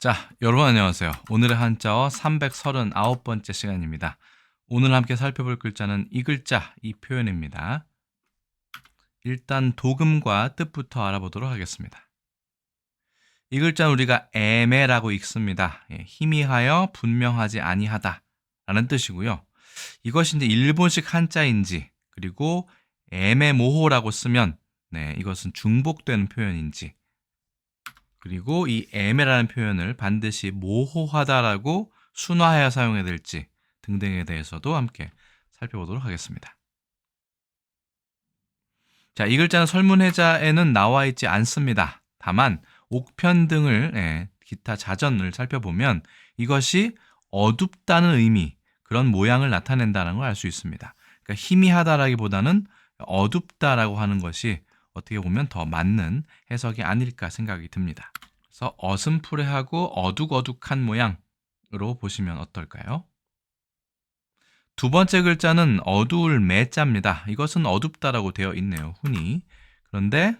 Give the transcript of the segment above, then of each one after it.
자, 여러분 안녕하세요. 오늘의 한자어 339번째 시간입니다. 오늘 함께 살펴볼 글자는 이 글자, 이 표현입니다. 일단 도금과 뜻부터 알아보도록 하겠습니다. 이 글자는 우리가 애매라고 읽습니다. 예, 희미하여 분명하지 아니하다 라는 뜻이고요. 이것이 이제 일본식 한자인지 그리고 애매모호라고 쓰면 네, 이것은 중복되는 표현인지 그리고 이 애매라는 표현을 반드시 모호하다라고 순화하여 사용해야 될지 등등에 대해서도 함께 살펴보도록 하겠습니다. 자, 이 글자는 설문해자에는 나와 있지 않습니다. 다만 옥편 등을 예, 기타 자전을 살펴보면 이것이 어둡다는 의미, 그런 모양을 나타낸다는 걸 알 수 있습니다. 그러니까 희미하다라기보다는 어둡다라고 하는 것이 어떻게 보면 더 맞는 해석이 아닐까 생각이 듭니다. 그래서 어슴푸레하고 어둑어둑한 모양으로 보시면 어떨까요? 두 번째 글자는 어두울 매자입니다. 이것은 어둡다라고 되어 있네요. 흔히. 그런데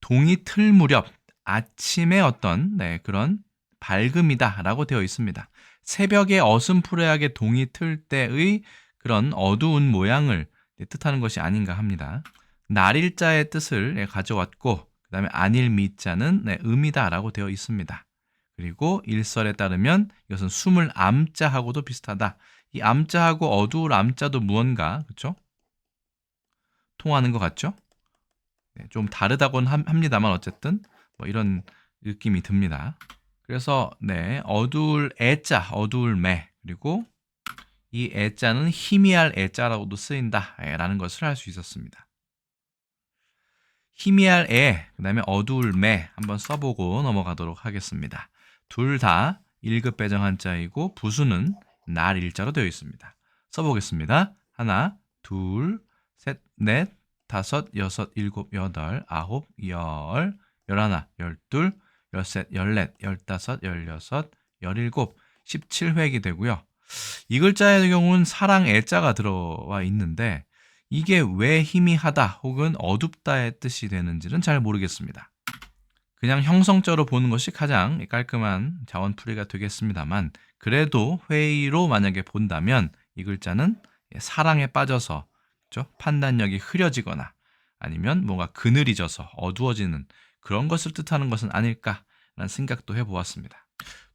동이 틀 무렵 아침의 어떤 네, 그런 밝음이다라고 되어 있습니다. 새벽에 어슴푸레하게 동이 틀 때의 그런 어두운 모양을 뜻하는 것이 아닌가 합니다. 날일자의 뜻을 예, 가져왔고 그 다음에 안일 미자는 네, 음이다라고 되어 있습니다. 그리고 일설에 따르면 이것은 숨을 암자하고도 비슷하다. 이 암자하고 어두울 암자도 무언가 그렇죠? 통하는 것 같죠? 네, 좀 다르다고는 합니다만 어쨌든 뭐 이런 느낌이 듭니다. 그래서 네 어두울 애자, 어두울 매 그리고 이 애자는 희미할 애자라고도 쓰인다라는 것을 알 수 있었습니다. 희미할 애, 그 다음에 어두울 매 한번 써보고 넘어가도록 하겠습니다. 둘 다 1급 배정 한자이고 부수는 날 일자로 되어 있습니다. 써보겠습니다. 하나, 둘, 셋, 넷, 다섯, 여섯, 일곱, 여덟, 아홉, 열, 열하나, 열둘, 열셋, 열넷, 열다섯, 열여섯, 열일곱, 17획이 되고요. 이 글자의 경우는 사랑 애자가 들어와 있는데 이게 왜 희미하다 혹은 어둡다의 뜻이 되는지는 잘 모르겠습니다. 그냥 형성적으로 보는 것이 가장 깔끔한 자원풀이가 되겠습니다만 그래도 회의로 만약에 본다면 이 글자는 사랑에 빠져서 그렇죠? 판단력이 흐려지거나 아니면 뭔가 그늘이 져서 어두워지는 그런 것을 뜻하는 것은 아닐까라는 생각도 해보았습니다.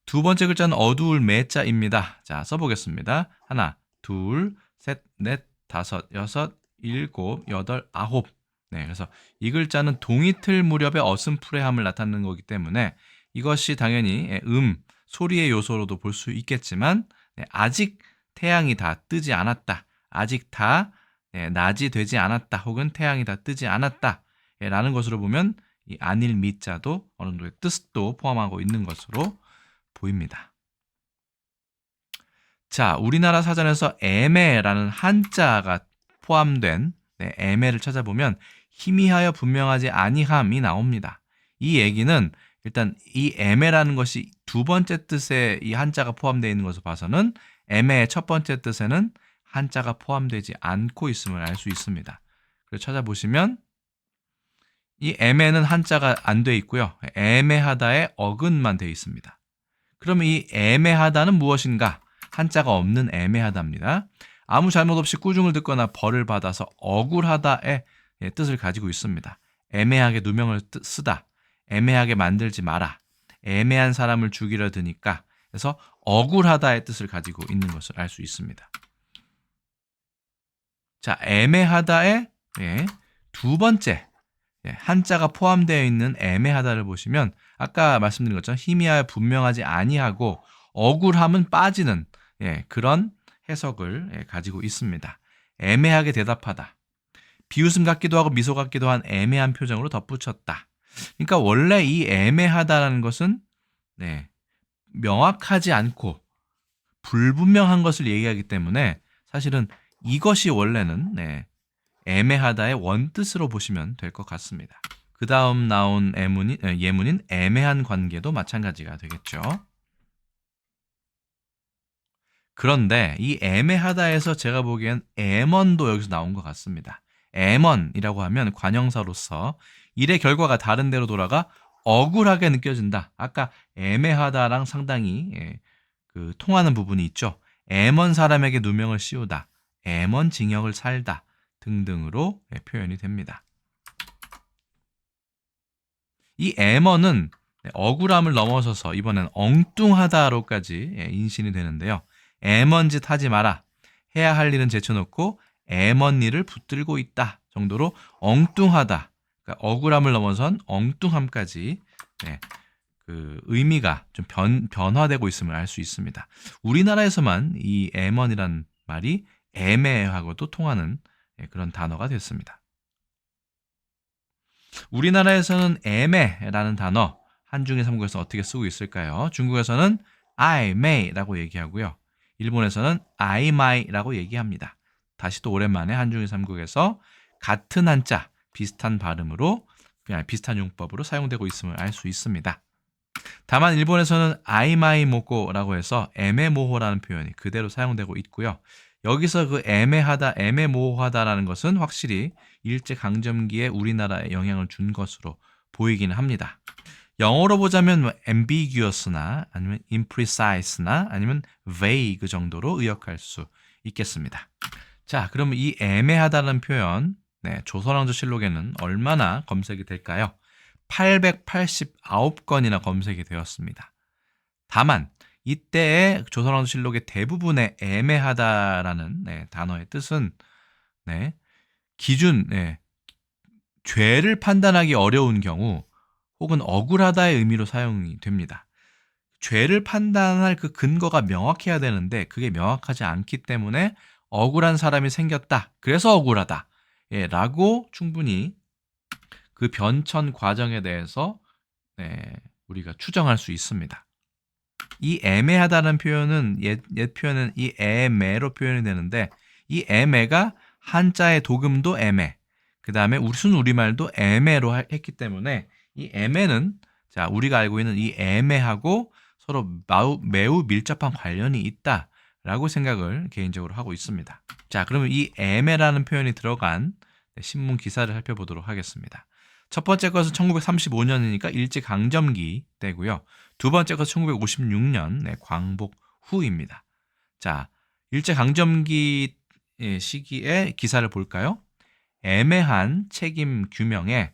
두 번째 글자는 어두울 매자입니다. 자 써보겠습니다. 하나, 둘, 셋, 넷, 다섯, 여섯, 일곱, 여덟, 아홉. 네, 그래서 이 글자는 동이틀 무렵의 어슴푸레함을 나타내는 거기 때문에 이것이 당연히 예, 음, 소리의 요소로도 볼 수 있겠지만 네, 아직 태양이 다 뜨지 않았다. 아직 다 네, 낮이 되지 않았다. 혹은 태양이 다 뜨지 않았다. 예, 라는 것으로 보면 이 안일 미자도 어느 정도의 뜻도 포함하고 있는 것으로 보입니다. 자, 우리나라 사전에서 애매라는 한자가 포함된 네, 애매를 찾아보면 희미하여 분명하지 아니함이 나옵니다. 이 얘기는 일단 이 애매라는 것이 두 번째 뜻에 이 한자가 포함되어 있는 것을 봐서는 애매의 첫 번째 뜻에는 한자가 포함되지 않고 있음을 알 수 있습니다. 그래서 찾아보시면 이 애매는 한자가 안 돼 있고요. 애매하다의 어근만 되어 있습니다. 그러면 이 애매하다는 무엇인가? 한자가 없는 애매하다입니다. 아무 잘못 없이 꾸중을 듣거나 벌을 받아서 억울하다의 예, 뜻을 가지고 있습니다. 애매하게 누명을 쓰다. 애매하게 만들지 마라. 애매한 사람을 죽이려 드니까. 그래서 억울하다의 뜻을 가지고 있는 것을 알 수 있습니다. 자, 애매하다의 예, 두 번째 예, 한자가 포함되어 있는 애매하다를 보시면 아까 말씀드린 것처럼 희미하여 분명하지 아니하고 억울함은 빠지는 예, 그런 해석을 예, 가지고 있습니다. 애매하게 대답하다. 비웃음 같기도 하고 미소 같기도 한 애매한 표정으로 덧붙였다. 그러니까 원래 이 애매하다라는 것은 네, 명확하지 않고 불분명한 것을 얘기하기 때문에 사실은 이것이 원래는 네, 애매하다의 원뜻으로 보시면 될 것 같습니다. 그 다음 나온 예문인, 예문인 애매한 관계도 마찬가지가 되겠죠. 그런데 이 애매하다에서 제가 보기엔 애먼도 여기서 나온 것 같습니다. 애먼이라고 하면 관형사로서 일의 결과가 다른 데로 돌아가 억울하게 느껴진다. 아까 애매하다랑 상당히 예, 그 통하는 부분이 있죠. 애먼 사람에게 누명을 씌우다, 애먼 징역을 살다 등등으로 예, 표현이 됩니다. 이 애먼은 네, 억울함을 넘어서서 이번엔 엉뚱하다로까지 예, 인신이 되는데요. 애먼 짓 하지 마라. 해야 할 일은 제쳐놓고 애먼 일을 붙들고 있다 정도로 엉뚱하다. 그러니까 억울함을 넘어선 엉뚱함까지 네, 그 의미가 좀 변, 변화되고 있음을 알 수 있습니다. 우리나라에서만 이 애먼이란 말이 애매하고도 통하는 예, 그런 단어가 됐습니다. 우리나라에서는 애매라는 단어 한중일 삼국에서 어떻게 쓰고 있을까요? 중국에서는 may라고 얘기하고요. 일본에서는 my라고 얘기합니다. 다시 또 오랜만에 한중일 삼국에서 같은 한자, 비슷한 발음으로 그냥 비슷한 용법으로 사용되고 있음을 알 수 있습니다. 다만 일본에서는 아이마이모코라고 해서 애매모호라는 표현이 그대로 사용되고 있고요. 여기서 그 애매하다, 애매모호하다라는 것은 확실히 일제 강점기에 우리나라에 영향을 준 것으로 보이기는 합니다. 영어로 보자면 뭐 ambiguous나 아니면 imprecise나 아니면 vague 정도로 의역할 수 있겠습니다. 자, 그러면 이 애매하다는 표현 네, 조선왕조실록에는 얼마나 검색이 될까요? 889건이나 검색이 되었습니다. 다만 이때의 조선왕조실록의 대부분의 애매하다라는 네, 단어의 뜻은 네, 기준, 네, 죄를 판단하기 어려운 경우 혹은 억울하다의 의미로 사용이 됩니다. 죄를 판단할 그 근거가 명확해야 되는데 그게 명확하지 않기 때문에 억울한 사람이 생겼다. 그래서 억울하다. 예, 라고 충분히 그 변천 과정에 대해서 네, 우리가 추정할 수 있습니다. 이 애매하다는 표현은 옛, 옛 표현은 이 애매로 표현이 되는데 이 애매가 한자의 도금도 애매, 그 다음에 순 우리말도 애매로 했기 때문에 이 애매는 자 우리가 알고 있는 이 애매하고 서로 마우, 매우 밀접한 관련이 있다라고 생각을 개인적으로 하고 있습니다. 자 그러면 이 애매라는 표현이 들어간 신문 기사를 살펴보도록 하겠습니다. 첫 번째 것은 1935년이니까 일제 강점기 때고요. 두 번째 것은 1956년 네, 광복 후입니다. 자, 일제 강점기 시기에 기사를 볼까요? 애매한 책임 규명에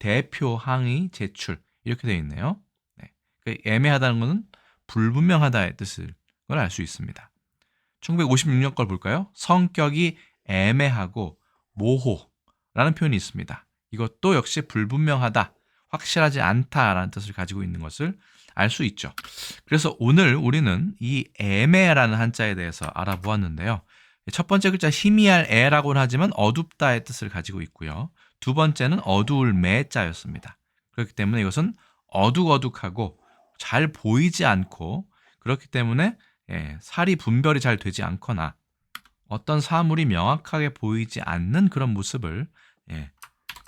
대표 항의 제출 이렇게 되어 있네요. 네. 그 애매하다는 것은 불분명하다의 뜻을 알수 있습니다. 1956년 걸 볼까요? 성격이 애매하고 모호라는 표현이 있습니다. 이것도 역시 불분명하다, 확실하지 않다라는 뜻을 가지고 있는 것을 알 수 있죠. 그래서 오늘 우리는 이 애매라는 한자에 대해서 알아보았는데요. 첫 번째 글자 희미할 애라고는 하지만 어둡다의 뜻을 가지고 있고요. 두 번째는 어두울 매자였습니다. 그렇기 때문에 이것은 어둑어둑하고 잘 보이지 않고 그렇기 때문에 예, 살이 분별이 잘 되지 않거나 어떤 사물이 명확하게 보이지 않는 그런 모습을 예,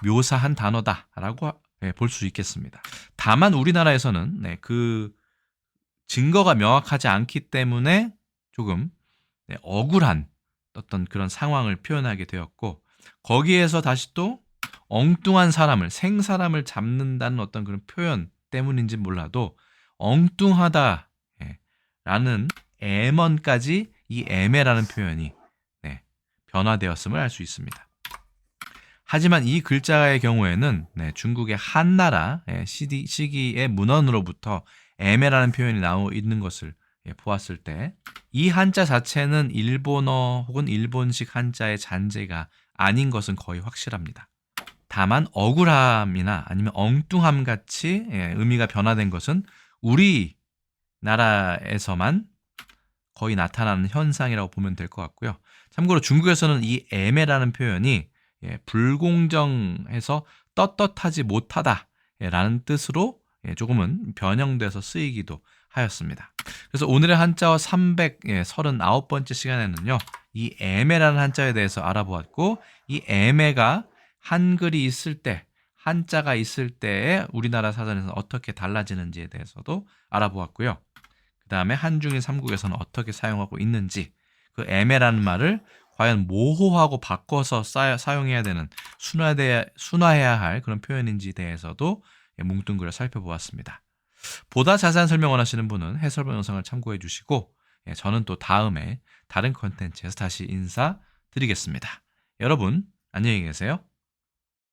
묘사한 단어다라고 예, 볼 수 있겠습니다. 다만 우리나라에서는 네, 그 증거가 명확하지 않기 때문에 조금 네, 억울한 어떤 그런 상황을 표현하게 되었고 거기에서 다시 또 엉뚱한 사람을 생사람을 잡는다는 어떤 그런 표현 때문인지 몰라도 엉뚱하다라는 애먼까지 이 애매라는 표현이 변화되었음을 알 수 있습니다. 하지만 이 글자의 경우에는 네, 중국의 한나라 예, 시기의 문헌으로부터 애매라는 표현이 나오 있는 것을 예, 보았을 때 이 한자 자체는 일본어 혹은 일본식 한자의 잔재가 아닌 것은 거의 확실합니다. 다만 억울함이나 아니면 엉뚱함 같이 예, 의미가 변화된 것은 우리 나라에서만 거의 나타나는 현상이라고 보면 될 것 같고요. 참고로 중국에서는 이 애매라는 표현이 예, 불공정해서 떳떳하지 못하다라는 뜻으로 예, 조금은 변형돼서 쓰이기도 하였습니다. 그래서 오늘의 한자어 339번째 예, 시간에는요, 이 애매라는 한자에 대해서 알아보았고, 이 애매가 한글이 있을 때, 한자가 있을 때에 우리나라 사전에서 어떻게 달라지는지에 대해서도 알아보았고요. 그 다음에 한중일 삼국에서는 어떻게 사용하고 있는지, 그 애매라는 말을 과연 모호하고 바꿔서 사용해야 되는 순화돼, 순화해야 할 그런 표현인지 대해서도 예, 뭉뚱그려 살펴보았습니다. 보다 자세한 설명 원하시는 분은 해설본 영상을 참고해 주시고 예, 저는 또 다음에 다른 컨텐츠에서 다시 인사드리겠습니다. 여러분 안녕히 계세요.